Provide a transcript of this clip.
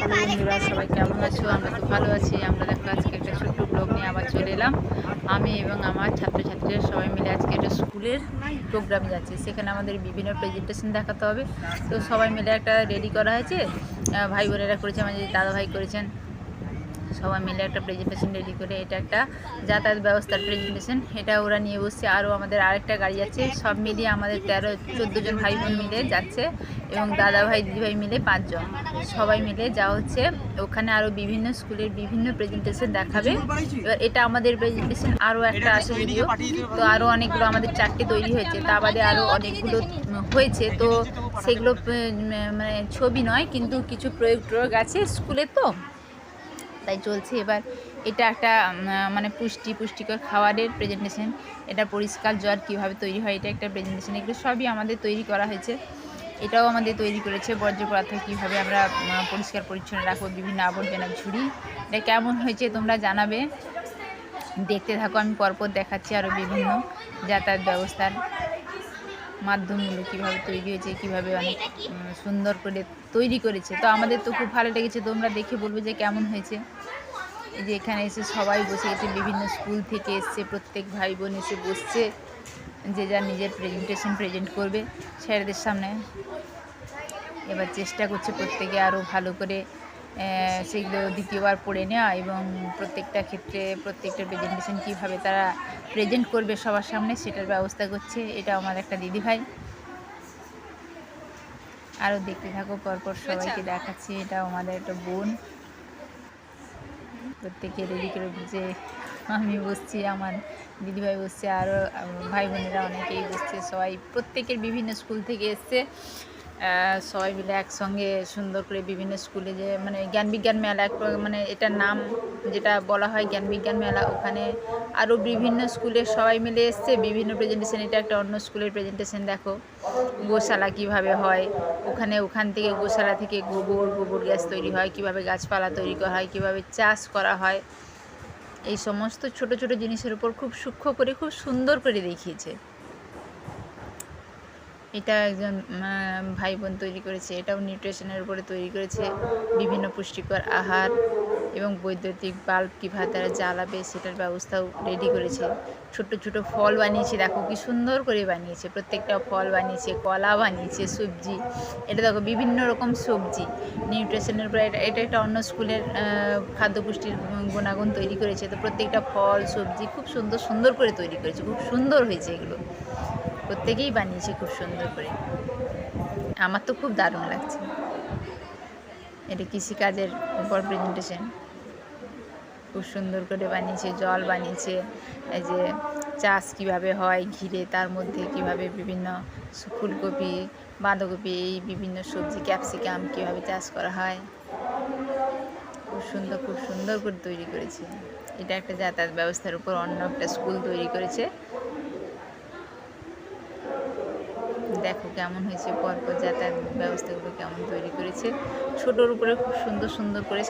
বন্ধুরা সবাই কেমন আছো? আমরা তো ভালো আছি। আমরা দেখো আজকে একটা ছোট্ট ব্লগ নিয়ে আবার চলে এলাম। আমি এবং আমার ছাত্রছাত্রীরা সবাই মিলে আজকে একটা স্কুলের প্রোগ্রাম যাচ্ছি। সেখানে আমাদের বিভিন্ন প্রেজেন্টেশন দেখাতে হবে। তো সবাই মিলে একটা রেডি করা হয়েছে। ভাই বোনেরা করেছে আমাদের দাদা ভাই করেছেন। সবাই মিলে একটা প্রেজেন্টেশন রেডি করে এটা একটা যাতায়াত ব্যবস্থার প্রেজেন্টেশন এটা ওরা নিয়ে বসছে আরও আমাদের আরেকটা গাড়ি যাচ্ছে সব মিলিয়ে আমাদের তেরো চোদ্দ জন ভাই বোন মিলে যাচ্ছে এবং দাদা ভাই দিদিভাই মিলে পাঁচজন। সবাই মিলে যা হচ্ছে ওখানে আরও বিভিন্ন স্কুলের বিভিন্ন প্রেজেন্টেশন দেখাবে। এবার এটা আমাদের প্রেজেন্টেশন আরও একটা আছে যদিও তো আরও অনেকগুলো আমাদের চারটে তৈরি হয়েছে তা বাদে আরও অনেকগুলো হয়েছে। তো সেগুলো মানে ছবি নয় কিন্তু কিছু প্রয়োগ প্রয়োগ আছে স্কুলে তো। তাই চলছে। এবার এটা একটা মানে পুষ্টি, পুষ্টিকর খাবারের প্রেজেন্টেশন এটা পরিষ্কার জ্বর কীভাবে তৈরি হয়, এটা একটা প্রেজেন্টেশন এগুলো সবই আমাদের তৈরি করা হয়েছে। এটাও আমাদের তৈরি করেছে বর্জ্য পদার্থ কীভাবে আমরা পরিষ্কার, পরিচ্ছন্ন রাখব, বিভিন্ন আবর্জনা ঝুড়ি। এটা কেমন হয়েছে তোমরা জানাবে। দেখতে থাকো, আমি পরপর দেখাচ্ছি আরও বিভিন্ন যাতায়াত ব্যবস্থার। মাধ্যমগুলো কীভাবে তৈরি হয়েছে, কীভাবে অনেক সুন্দর করে তৈরি করেছে। তো আমাদের তো খুব ভালো লেগেছে, তোমরা দেখে বলবে যে কেমন হয়েছে। এই যে এখানে এসে সবাই বসে গেছে বিভিন্ন স্কুল থেকে এসছে, প্রত্যেক ভাই বোন এসে বসছে, যে যার নিজের প্রেজেন্টেশন প্রেজেন্ট করবে। স্যারদের সামনে এবার চেষ্টা করছে প্রত্যেকে আরও ভালো করে সেগুলো দ্বিতীয়বার পড়ে নেওয়া এবং প্রত্যেকটা ক্ষেত্রে প্রত্যেকটা প্রেজেন্টেশন কীভাবে তারা প্রেজেন্ট করবে সবার সামনে সেটার ব্যবস্থা করছে এটা আমার একটা দিদিভাই। আরও দেখতে থাকো পরপর সবাইকে দেখাচ্ছি এটা আমাদের একটা বোন। প্রত্যেকের করে যে আমি বসছি আমার দিদিভাই বসছে আরও ভাই বোনেরা অনেকেই বসছে সবাই প্রত্যেকের বিভিন্ন স্কুল থেকে এসছে। সবাই মিলে একসঙ্গে সুন্দর করে বিভিন্ন স্কুলে যে মানে জ্ঞান বিজ্ঞান মেলা এক মানে এটার নাম যেটা বলা হয় জ্ঞান বিজ্ঞান মেলা, ওখানে আরও বিভিন্ন স্কুলের সবাই মিলে এসছে, বিভিন্ন প্রেজেন্টেশন এটা একটা অন্য স্কুলের প্রেজেন্টেশন দেখো। গোশালা কীভাবে হয়, ওখানে ওখান থেকে গোশালা থেকে গোবর গোবর গ্যাস তৈরি হয়, কীভাবে গাছপালা তৈরি করা হয়, কীভাবে চাষ করা হয়। এই সমস্ত ছোট ছোট জিনিসের উপর খুব সূক্ষ্ম করে, খুব সুন্দর করে দেখিয়েছে। এটা একজন ভাই বোন তৈরি করেছে এটাও নিউট্রিশনের উপরে তৈরি করেছে। বিভিন্ন পুষ্টিকর আহার এবং বৈদ্যুতিক বাল্ব কীভাবে তারা জ্বালাবে সেটার ব্যবস্থাও রেডি করেছে। ছোট ছোট ফল বানিয়েছে দেখো কি সুন্দর করে বানিয়েছে। প্রত্যেকটা ফল বানিয়েছে কলা বানিয়েছে সবজি। এটা দেখো বিভিন্ন রকম সবজি। নিউট্রিশনের উপরে এটা এটা একটা অন্য স্কুলের আহ, খাদ্য পুষ্টির গুণাগুণ তৈরি করেছে। তো প্রত্যেকটা ফল সবজি খুব সুন্দর সুন্দর করে তৈরি করেছে খুব সুন্দর হয়েছে এগুলো। প্রত্যেকেই বানিয়েছে খুব সুন্দর করে। আমার তো খুব দারুণ লাগছে। এটা কৃষিকাজের উপর প্রেজেন্টেশন খুব সুন্দর করে বানিয়েছে, জল বানিয়েছে, এই যে চাষ কীভাবে হয় ঘিরে, তার মধ্যে কীভাবে বিভিন্ন ফুলকপি, বাঁধাকপি, এই বিভিন্ন সবজি ক্যাপসিকাম কীভাবে চাষ করা হয়। খুব সুন্দর খুব সুন্দর করে তৈরি করেছে। এটা একটা যাতায়াত ব্যবস্থার উপর অন্য একটা স্কুল তৈরি করেছে। দেখো কেমন হয়েছে, পরপর যাতায়াত ব্যবস্থাগুলো কেমন তৈরি করেছে। ছোটোর উপরে খুব সুন্দর সুন্দর করে